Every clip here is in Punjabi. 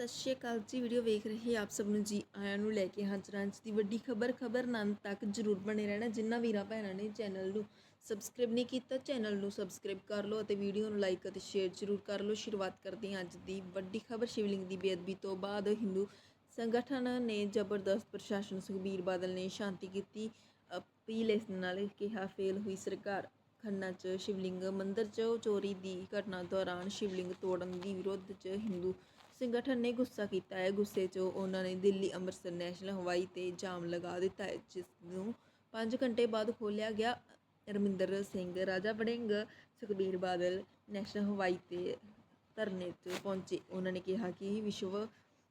ਸਤਿ ਸ਼੍ਰੀ ਅਕਾਲ ਜੀ, ਵੀਡੀਓ ਵੇਖ ਰਹੇ ਆਪ ਸਭ ਨੂੰ ਜੀ, ਆਇਆਂ ਨੂੰ ਲੈ ਕੇ ਹਾਜ਼ਰ ਹਾਂ ਜੀ। ਦੀ ਵੱਡੀ ਖਬਰ ਖਬਰ ਨੰਨ ਤੱਕ ਜਰੂਰ ਬਣੇ ਰਹਿਣਾ ਜਿੰਨਾ ਵੀਰਾਂ ਭੈਣਾਂ ਨੇ ਚੈਨਲ ਨੂੰ ਸਬਸਕ੍ਰਾਈਬ ਨਹੀਂ ਕੀਤਾ, ਚੈਨਲ ਨੂੰ ਸਬਸਕ੍ਰਾਈਬ ਕਰ ਲਓ ਅਤੇ ਵੀਡੀਓ ਨੂੰ ਲਾਈਕ ਅਤੇ ਸ਼ੇਅਰ ਜਰੂਰ ਕਰ ਲਓ। ਸ਼ੁਰੂਆਤ ਕਰਦੇ ਹਾਂ ਅੱਜ ਦੀ ਵੱਡੀ ਖਬਰ। ਸ਼ਿਵਲਿੰਗ ਦੀ ਬੇਅਦਬੀ ਤੋਂ ਬਾਅਦ ਹਿੰਦੂ ਸੰਗਠਨ ਨੇ ਜ਼ਬਰਦਸਤ ਪ੍ਰਸ਼ਾਸਨ ਸੁਖਬੀਰ ਬਾਦਲ ਨੇ ਸ਼ਾਂਤੀ ਕੀਤੀ, ਅਪੀਲ ਇਸ ਨਾਲ ਕਿਹਾ, ਫੇਲ ਹੋਈ ਸਰਕਾਰ। ਖੰਨਾ 'ਚ ਸ਼ਿਵਲਿੰਗ ਮੰਦਿਰ 'ਚ ਚੋਰੀ ਦੀ ਘਟਨਾ ਦੌਰਾਨ ਸ਼ਿਵਲਿੰਗ ਤੋੜਨ ਦੀ ਵਿਰੋਧ 'ਚ ਹਿੰਦੂ ਸੰਗਠਨ ਨੇ ਗੁੱਸਾ ਕੀਤਾ ਹੈ। ਗੁੱਸੇ 'ਚ ਉਹਨਾਂ ਨੇ ਦਿੱਲੀ, ਅੰਮ੍ਰਿਤਸਰ, ਨੈਸ਼ਨਲ ਹਵਾਈ ਤੇ ਜਾਮ ਲਗਾ ਦਿੱਤਾ ਹੈ, ਜਿਸ ਨੂੰ 5 ਘੰਟੇ ਬਾਅਦ ਖੋਲ੍ਹਿਆ ਗਿਆ। ਰਮਿੰਦਰ ਸਿੰਘ, ਰਾਜਾ ਵੜਿੰਗ, ਸੁਖਬੀਰ ਬਾਦਲ ਨੈਸ਼ਨਲ ਹਵਾਈ ਤੇ ਧਰਨੇ 'ਤੇ ਪਹੁੰਚੇ। ਉਹਨਾਂ ਨੇ ਕਿਹਾ ਕਿ ਵਿਸ਼ਵ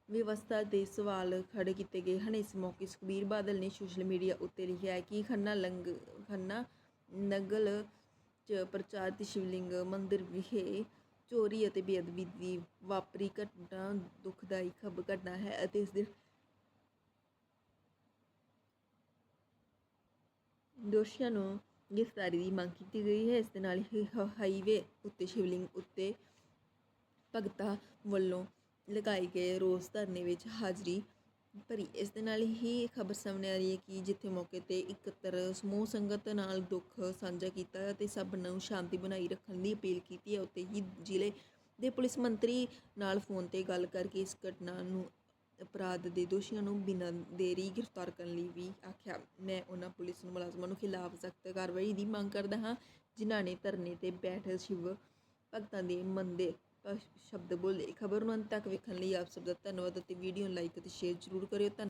ਵਿਵਸਥਾ ਦੇ ਸਵਾਲ ਖੜੇ ਕੀਤੇ ਗਏ ਹਨ। ਇਸ ਮੌਕੇ ਸੁਖਬੀਰ ਬਾਦਲ ਨੇ ਸੋਸ਼ਲ ਮੀਡੀਆ ਉੱਤੇ ਲਿਖਿਆ ਹੈ ਕਿ ਖੰਨਾ ਲੰਗ, ਖੰਨਾ ਨਗਲ ਚ ਪ੍ਰਚਾਰਿਤ ਸ਼ਿਵਲਿੰਗ ਮੰਦਿਰ ਵਿਖੇ ਚੋਰੀ ਅਤੇ ਬੇਅਦਬੀ ਦੀ ਵਾਪਰੀ ਘਟਨਾ ਦੁਖਦਾਈ ਖਬ ਘਟਨਾ ਹੈ ਅਤੇ ਇਸ ਦੇ ਦੋਸ਼ੀਆਂ ਨੂੰ ਗ੍ਰਿਫਤਾਰੀ ਦੀ ਮੰਗ ਕੀਤੀ ਗਈ ਹੈ। ਇਸ ਦੇ ਨਾਲ ਹੀ ਹਾਈਵੇ ਉੱਤੇ ਸ਼ਿਵਲਿੰਗ ਉੱਤੇ ਭਗਤਾ ਵੱਲੋਂ ਲਗਾਏ ਗਏ ਰੋਸ ਧਰਨੇ ਵਿੱਚ ਹਾਜ਼ਰੀ ਭਰੀ, ਇਸ ਦੇ ਨਾਲ ਹੀ ਖਬਰ ਸਾਹਮਣੇ ਆ ਰਹੀ ਹੈ ਕਿ ਜਿੱਥੇ ਮੌਕੇ ਤੇ ਇਕੱਤਰ ਸਮੂਹ ਸੰਗਤ ਨਾਲ ਦੁੱਖ ਸਾਂਝਾ ਕੀਤਾ ਅਤੇ ਸਭ ਨੂੰ ਸ਼ਾਂਤੀ ਬਣਾਈ ਰੱਖਣ ਦੀ ਅਪੀਲ ਕੀਤੀ ਹੈ ਉੱਤੇ ਹੀ ਜ਼ਿਲ੍ਹੇ ਦੇ ਪੁਲਿਸ ਮੰਤਰੀ ਨਾਲ ਫੋਨ ਤੇ ਗੱਲ ਕਰਕੇ ਇਸ ਘਟਨਾ ਨੂੰ ਅਪਰਾਧ ਦੇ ਦੋਸ਼ੀਆਂ ਨੂੰ ਬਿਨਾਂ ਦੇਰੀ ਗ੍ਰਿਫਤਾਰ ਕਰਨ ਲਈ ਵੀ ਆਖਿਆ। ਮੈਂ ਉਹਨਾਂ ਪੁਲਿਸ ਨੂੰ ਮੁਲਾਜ਼ਮਾਂ ਨੂੰ ਖਿਲਾਫ ਸਖਤ ਕਾਰਵਾਈ ਦੀ ਮੰਗ ਕਰਦਾ ਹਾਂ, ਜਿਨ੍ਹਾਂ ਨੇ ਧਰਨੇ ਤੇ ਬੈਠ ਸ਼ਿਵ ਭਗਤਾਂ ਦੇ ਮੰਦੇ ਸ਼ਬਦ ਬੋਲੇ। ਖਬਰ ਨੂੰ ਅੰਤ ਤੱਕ ਵੇਖਣ ਲਈ ਆਪ ਸਭ ਦਾ ਧੰਨਵਾਦ ਅਤੇ ਵੀਡੀਓ ਨੂੰ ਲਾਈਕ ਅਤੇ ਸ਼ੇਅਰ ਜ਼ਰੂਰ ਕਰਿਓ। ਧੰਨ